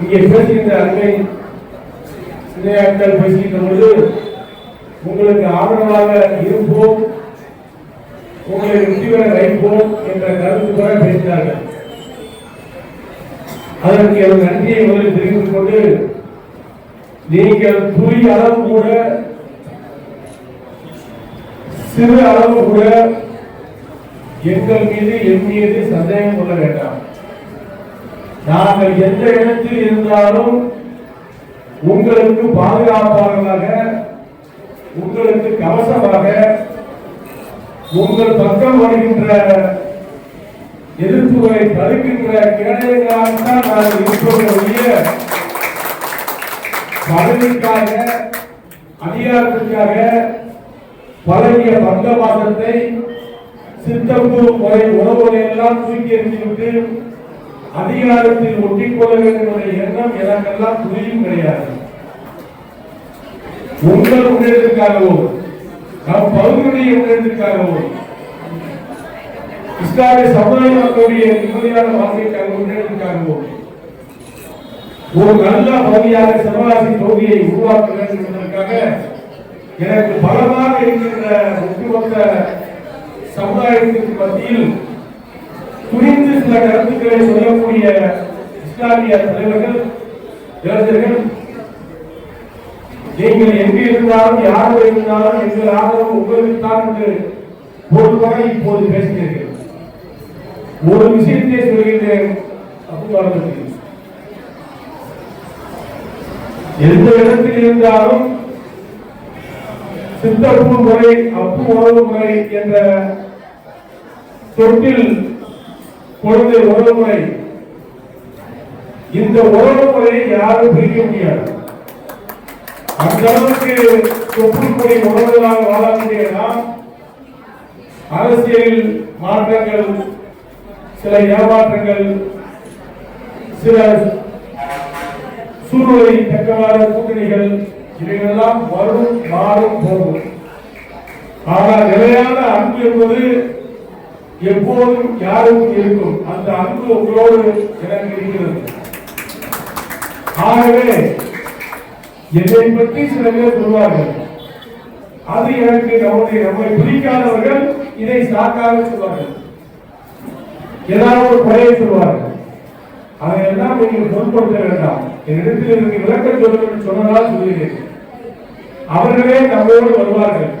இங்கே பேசுகின்ற அருமை சின்னையாட்கள் பேசுகின்ற பொழுது உங்களுக்கு ஆதரவாக இருப்போம் உங்களை வெற்றி வைப்போம் என்ற கருத்து கூட பேசினார்கள். அதற்கு எனது நன்றியை முதலில் தெரிவித்துக் கொண்டு நீங்கள் புரிய அளவு கூட சிறு அளவு கூட எங்கள் மீது என் மீது சந்தேகம் கொள்ள வேண்டாம். நாங்கள் எந்த இடத்தில் இருந்தாலும் உங்களுக்கு பாதுகாப்பாளர்களாக உங்களுக்கு கவசமாக உங்கள் பக்கம் வருகின்ற எதிர்ப்புகளை தடுக்கின்ற கேடயங்களாகத்தான் நாங்கள் இருப்போம் பதவிக்காக அதிகாரத்திற்காக பழகிய பந்தவாசத்தை சித்தப்பு முறை உணவுகளை எல்லாம் தூக்கி எறிந்துவிட்டு அதிகாரத்தில் ஒட்டிக்கொள்ள வேண்டும் என்ற எண்ணம் எனக்கெல்லாம் புரியும் கிடையாது. உங்கள் முன்னேற்றத்திற்காகவும் நம் பகுதியுடைய முன்னேற்றத்திற்காகவும் இஸ்லாமிய சமுதாய மக்களுடைய நிம்மதியான வாழ்க்கைக்காக முன்னேற்றத்திற்காகவும் ஒரு நல்ல பகுதியாக சிவகாசி தொகுதியை உருவாக்க வேண்டும் என்பதற்காக எனக்கு பலமாக இருக்கின்ற ஒட்டுமொத்த சமுதாயத்திற்கு மத்தியில் புரிந்து சில கருத்துக்களை சொல்லக்கூடிய இஸ்லாமிய தலைவர்கள் இளைஞர்கள் நீங்கள் எங்கு இருந்தாலும் யார் இருந்தாலும் எங்கள் ஆதரவு உபயோகித்தான் என்று என்று வகை இப்போது பேசுகிறீர்கள் ஒரு விஷயத்தை சொல்கின்றேன் அப்புவாரத்துக்கு எந்த இடத்தில் இருந்தாலும் சித்தப்பு முறை அப்பு உறவு முறை என்ற தொட்டில் கொடுத்த உறவு முறை இந்த உறவு முறையை யாரும் பிரிக்க முடியாது. அந்த அளவுக்கு தொப்புள்கொடி உறவுகளாக வாழக்கூடிய நாம் அரசியலில் மாற்றங்கள் சில ஏமாற்றங்கள் சில சூழ்நிலை தக்கவாறு கூட்டணிகள் இவைகளெல்லாம் வரும் மாறும் போகும். ஆனால் நிலையான அன்பு என்பது எப்போதும் யாருக்கும் இருக்கும். அந்த அன்பு உங்களோடு எனக்கு இருக்கிறது. ஆகவே என்னை பற்றி சில பேர் சொல்வார்கள். அது எனக்கு நம்முடைய நம்மை பிடிக்காதவர்கள் இதை சாக்காக சொல்வார்கள். ஏதாவது ஒரு குறையை சொல்வார்கள். அதையெல்லாம் நீங்கள் பொருட்படுத்த வேண்டாம். என்னிடத்தில் எனக்கு விளக்கம் சொல்லுங்கள் சொன்னதால் சொல்கிறேன். அவர்களே நம்மோடு வருவார்கள்.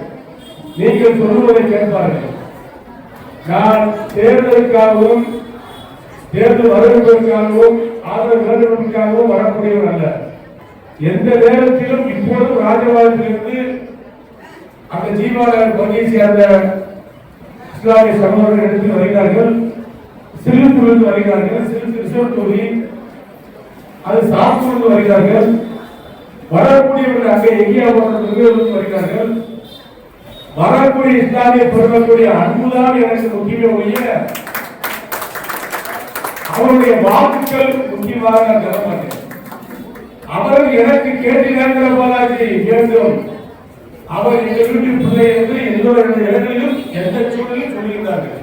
நீங்கள் சொல்லுவதை கேட்பார்கள். நான் தேர்தலுக்காகவும் தேர்தல் வரவேற்பதற்காகவும் ஆதரவு வேண்டுவதற்காகவும் வரக்கூடியவர் அல்ல. எந்த நேரத்திலும் இப்போதும் ராஜபாதத்திலிருந்து அந்த ஜீவாநகர் பகுதியை சேர்ந்த இஸ்லாமிய சகோதரர்கள் இடத்தில் வருகிறார்கள். சிறுத்தூரிலிருந்து வருகிறார்கள். சிறு ரிசர்வ் தொகுதி. அது சாப்பிட்டு வருகிறார்கள். வரக்கூடியவர்கள் அங்கே எங்கேயாவது வருகிறார்கள். வரக்கூடிய இஸ்லாமிய பெருமக்களுடைய அன்புதான் எனக்கு முக்கியமே ஒழிய அவருடைய வாக்குகள் முக்கியமாக நான் தர மாட்டேன் அவர்கள் எனக்கு கேட்டிருக்கிற பாலாஜி? வேண்டும். அவர் எங்கள் வீட்டு பிள்ளை என்று எல்லோருடைய இடங்களிலும் எந்த சூழலிலும் சொல்லியிருந்தார்கள்.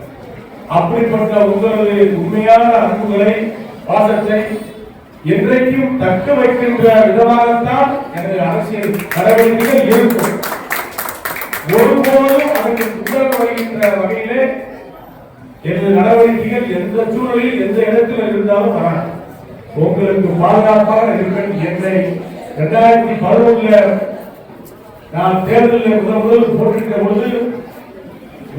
அப்படிப்பட்ட உங்களது உண்மையான அன்புகளை பாசத்தை என்றைக்கும் தக்க வைக்கின்ற விதமாகத்தான் எனது அரசியல் நடவடிக்கைகள் இருக்கும். ஒருபோதும் அதற்கு துன்பம் வருகின்ற வகையிலே எனது நடவடிக்கைகள் எந்த சூழலில் எந்த இடத்தில் இருந்தாலும் வராது. உங்களுக்கு பாதுகாப்பாக இருப்பேன் என்னை இரண்டாயிரத்தி பதினொன்றுல நான் தேர்தலில் முதல் முதல் போட்டிருக்கிற பொழுது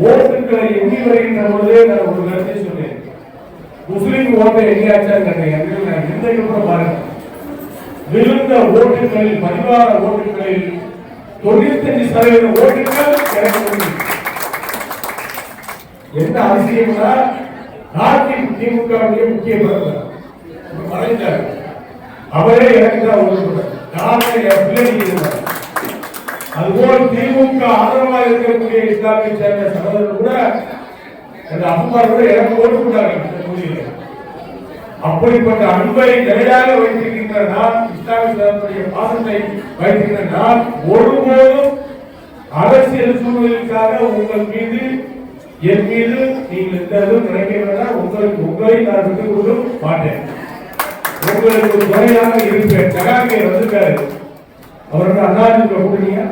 ஓட்டுகளை எண்ணி வருகின்ற பொழுதே நான் ஒரு கருத்தை சொன்னேன். முஸ்லீம் ஓட்டை எண்ணியாச்சான்னு கேட்டேன் நான் இன்றைக்கு கூட பாருங்க. விழுந்த ஓட்டுகளில் பதிவான ஓட்டுகளில் தொண்ணூத்தஞ்சு சதவீதம் ஓட்டுகள் எனக்கு உண்டு. என்ன அதிசயம்னா நாட்டின் திமுக முக்கிய பிரதமர் மறைந்தார் அவரே எனக்கு தான் ஓட்டு நானே என் பிள்ளைக்கு அதுபோல் திமுக ஆதரவாக இருக்கக்கூடிய இஸ்லாமிய சேர்ந்த சகோதரர் கூட அந்த அம்மா கூட எனக்கு ஓட்டு கொண்டாங்க அப்படிப்பட்ட அன்பை நிலையாக வைத்திருக்கின்ற நான் இஸ்லாமிய பாசத்தை வைத்திருக்கிற நான் ஒருபோதும் அரசியல் சூழ்நிலைக்காக உங்கள் மீது என் மீது நீங்கள் எந்த இதுவும் நினைக்க வேண்டாம் உங்களுக்கு உங்களை நான் விட்டுக் கொடுக்க மாட்டேன். உங்களுக்கு துணையாக இருப்பேன். ஜகாங்கே வந்திருக்காரு. அவருக்கு அண்ணாஜி கூட்டணியா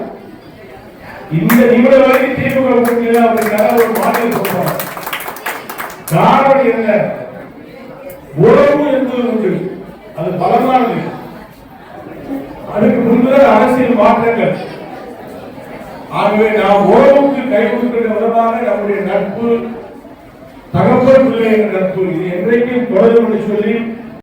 இந்த நிமிடம் வரைக்கும் திமுக கூட்டணியில அவருக்காக ஒரு மாநில சொல்றாங்க காரணம் என்ன? உறவு என்பது உண்டு. அது பலமானது. அதுக்கு முன்பு அரசியல் மாற்றங்கள். ஆகவே நாம் உறவுக்கு கை கொடுக்கிற விதமாக நம்முடைய நட்பு தகப்பன் பிள்ளை என்ற நட்பு. இது என்றைக்கும் தொடரும் என்று சொல்லி